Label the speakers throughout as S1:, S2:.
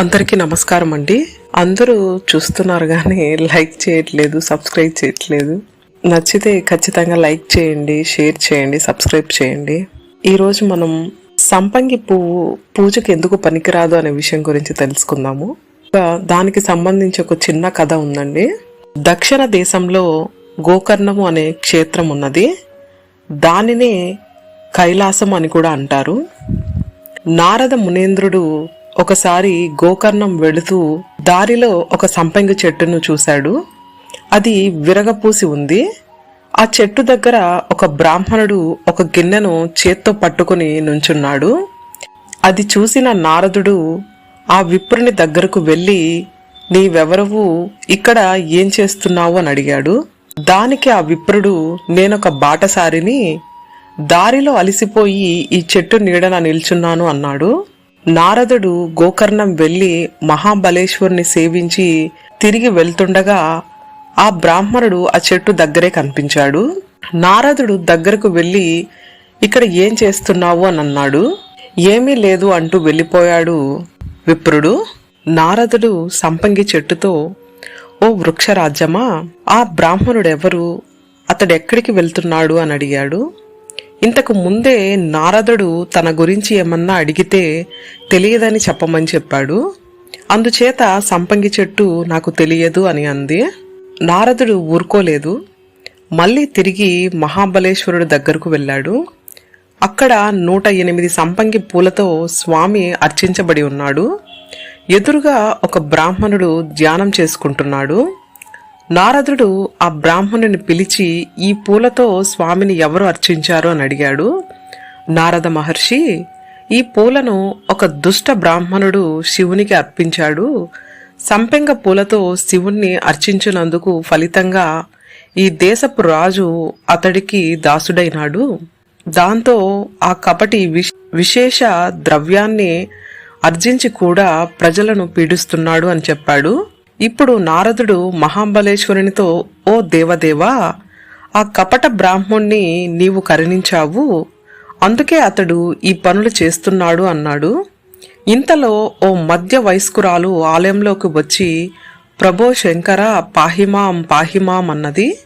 S1: అందరికీ నమస్కారం అండి. అందరూ చూస్తున్నారు కానీ లైక్ చేయట్లేదు సబ్స్క్రైబ్ చేయట్లేదు. నచ్చితే ఖచ్చితంగా లైక్ చేయండి షేర్ చేయండి సబ్స్క్రైబ్ చేయండి. ఈరోజు మనం సంపంగి పువ్వు పూజకి ఎందుకు పనికిరాదు అనే విషయం గురించి తెలుసుకుందాము. దానికి సంబంధించి ఒక చిన్న కథ ఉందండి. దక్షిణ దేశంలో గోకర్ణము అనే క్షేత్రం ఉన్నది. దానినే కైలాసం అని కూడా అంటారు. నారద మునేంద్రుడు ఒకసారి గోకర్ణం వెళుతూ దారిలో ఒక సంపంగి చెట్టును చూశాడు. అది విరగపూసి ఉంది. ఆ చెట్టు దగ్గర ఒక బ్రాహ్మణుడు ఒక గిన్నెను చేత్తో పట్టుకుని నుంచున్నాడు. అది చూసిన నారదుడు ఆ విప్రుని దగ్గరకు వెళ్ళి నీవెవరవు? ఇక్కడ ఏం చేస్తున్నావు? అని అడిగాడు. దానికి ఆ విప్రుడు నేనొక బాటసారిని దారిలో అలసిపోయి ఈ చెట్టు నీడన నిల్చున్నాను అన్నాడు. నారదుడు గోకర్ణం వెళ్ళి మహాబలేశ్వరుని సేవించి తిరిగి వెళ్తుండగా ఆ బ్రాహ్మణుడు ఆ చెట్టు దగ్గరే కనిపించాడు. నారదుడు దగ్గరకు వెళ్ళి ఇక్కడ ఏం చేస్తున్నావు? అని అన్నాడు. ఏమీ లేదు అంటూ వెళ్ళిపోయాడు విప్రుడు. నారదుడు సంపంగి చెట్టుతో ఓ వృక్షరాజ్యమా ఆ బ్రాహ్మణుడెవరు? అతడెక్కడికి వెళ్తున్నాడు? అని అడిగాడు. ఇంతకు ముందే నారదుడు తన గురించి ఏమన్నా అడిగితే తెలియదని చెప్పమని చెప్పాడు. అందుచేత సంపంగి చెట్టు నాకు తెలియదు అని అంది. నారదుడు ఊరుకోలేదు. మళ్ళీ తిరిగి మహాబలేశ్వరుడు దగ్గరకు వెళ్ళాడు. అక్కడ నూట ఎనిమిది సంపంగి పూలతో స్వామి అర్చించబడి ఉన్నాడు. ఎదురుగా ఒక బ్రాహ్మణుడు ధ్యానం చేసుకుంటున్నాడు. నారదుడు ఆ బ్రాహ్మణుని పిలిచి ఈ పూలతో స్వామిని ఎవరు అర్చించారు అని అడిగాడు. నారద మహర్షి ఈ పూలను ఒక దుష్ట బ్రాహ్మణుడు శివునికి అర్పించాడు. సంపెంగ పూలతో శివుణ్ణి అర్చించినందుకు ఫలితంగా ఈ దేశపు రాజు అతడికి దాసుడైనాడు. దాంతో ఆ కపటి విశేష ద్రవ్యాన్ని అర్జించి కూడా ప్రజలను పీడిస్తున్నాడు అని చెప్పాడు. ఇప్పుడు నారదుడు మహాబలేశ్వరునితో ఓ దేవదేవా ఆ కపట బ్రాహ్మణ్ణి నీవు కరుణించావు. అందుకే అతడు ఈ పనులు చేస్తున్నాడు అన్నాడు. ఇంతలో ఓ మధ్య వయస్కురాలు ఆలయంలోకి వచ్చి ప్రభో శంకర పాహిమాం పాహిమాం అన్నది.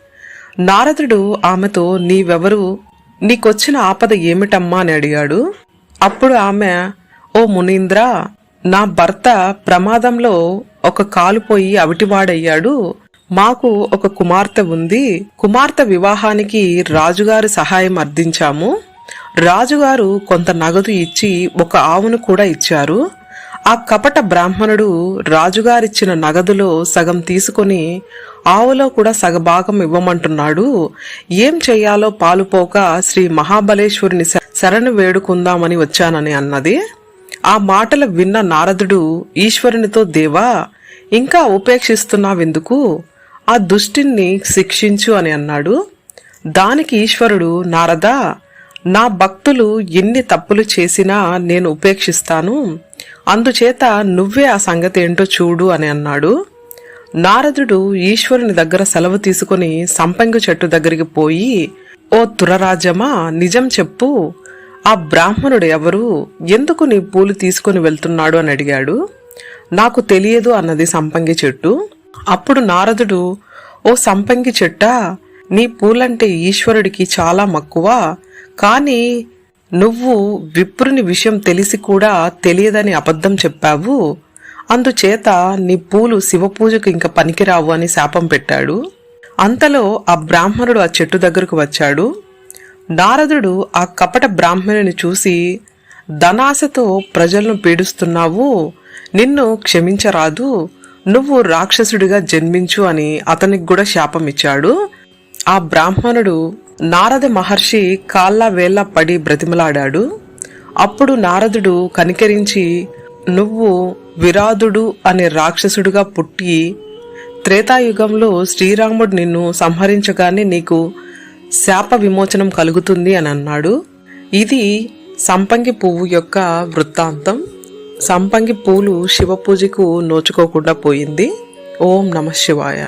S1: నారదుడు ఆమెతో నీవెవరు? నీకొచ్చిన ఆపద ఏమిటమ్మా అని అడిగాడు. అప్పుడు ఆమె ఓ మునీంద్ర నా భర్త ప్రమాదంలో ఒక కాలుపోయి అవిటివాడయ్యాడు. మాకు ఒక కుమార్తె ఉంది. కుమార్తె వివాహానికి రాజుగారి సహాయం అర్థించాము. రాజుగారు కొంత నగదు ఇచ్చి ఒక ఆవును కూడా ఇచ్చారు. ఆ కపట బ్రాహ్మణుడు రాజుగారిచ్చిన నగదులో సగం తీసుకుని ఆవులో కూడా సగభాగం ఇవ్వమంటున్నాడు. ఏం చెయ్యాలో పాలుపోక శ్రీ మహాబలేశ్వరుని శరణు వేడుకుందామని వచ్చానని అన్నది. ఆ మాటలు విన్న నారదుడు ఈశ్వరునితో దేవా ఇంకా ఉపేక్షిస్తున్నావెందుకు? ఆ దుష్టిని శిక్షించు అని అన్నాడు. దానికి ఈశ్వరుడు నారదా నా భక్తులు ఎన్ని తప్పులు చేసినా నేను ఉపేక్షిస్తాను. అందుచేత నువ్వే ఆ సంగతి ఏంటో చూడు అని అన్నాడు. నారదుడు ఈశ్వరుని దగ్గర సెలవు తీసుకుని సంపంగి చెట్టు దగ్గరికి పోయి ఓ తురరాజమా నిజం చెప్పు. ఆ బ్రాహ్మణుడు ఎవరు? ఎందుకు నీ పూలు తీసుకుని వెళ్తున్నాడు? అని అడిగాడు. నాకు తెలియదు అన్నది సంపంగి చెట్టు. అప్పుడు నారదుడు ఓ సంపంగి చెట్ట నీ పూలంటే ఈశ్వరుడికి చాలా మక్కువ. కానీ నువ్వు విప్రుని విషయం తెలిసి కూడా తెలియదని అబద్ధం చెప్పావు. అందుచేత నీ పూలు శివపూజకు ఇంకా పనికిరావు అని శాపం పెట్టాడు. అంతలో ఆ బ్రాహ్మణుడు ఆ చెట్టు దగ్గరకు వచ్చాడు. నారదుడు ఆ కపట బ్రాహ్మణుని చూసి ధనాశతో ప్రజలను పీడిస్తున్నావు. నిన్ను క్షమించరాదు. నువ్వు రాక్షసుడిగా జన్మించు అని అతనికి కూడా శాపమిచ్చాడు. ఆ బ్రాహ్మణుడు నారద మహర్షి కాళ్ళ వేళ్ళ పడి బ్రతిమలాడాడు. అప్పుడు నారదుడు కనికరించి నువ్వు విరాధుడు అనే రాక్షసుడుగా పుట్టి త్రేతాయుగంలో శ్రీరాముడు నిన్ను సంహరించగానే నీకు శాప విమోచనం కలుగుతుంది అని అన్నాడు. ఇది సంపంగి పువ్వు యొక్క వృత్తాంతం. సంపంగి పూలు శివ పూజకు నోచుకోకుండా పోయింది. ఓం నమ శివాయ.